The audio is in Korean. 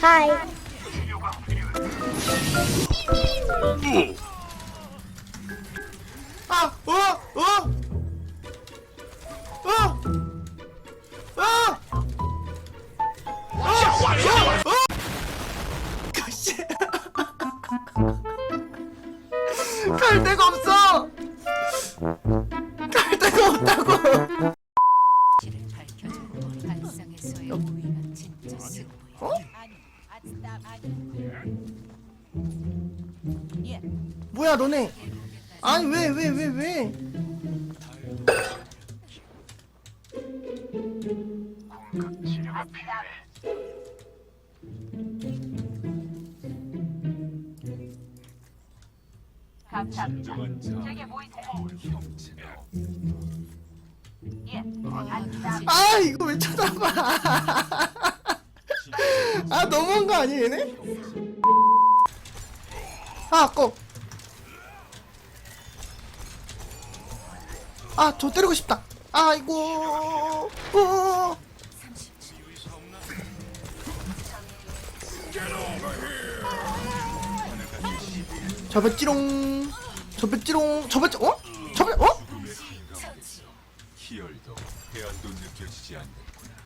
하이. 아! 어! 어! 어! 아! 어! 어! 가시. 갈 데가 없어. 갈 데가 없다고. 실 뭐야 너네? 아니 왜 왜 왜 왜? 아 이거 왜 쳐다봐? 아 너무한 거 아니에요, 얘네? 아, 꺼. 아, 저 때리고 싶다. 아이고. 어. 접었지롱. 접었지롱. 접었지, 어? 접었, 어? 희열도 해안도 느껴지지 않는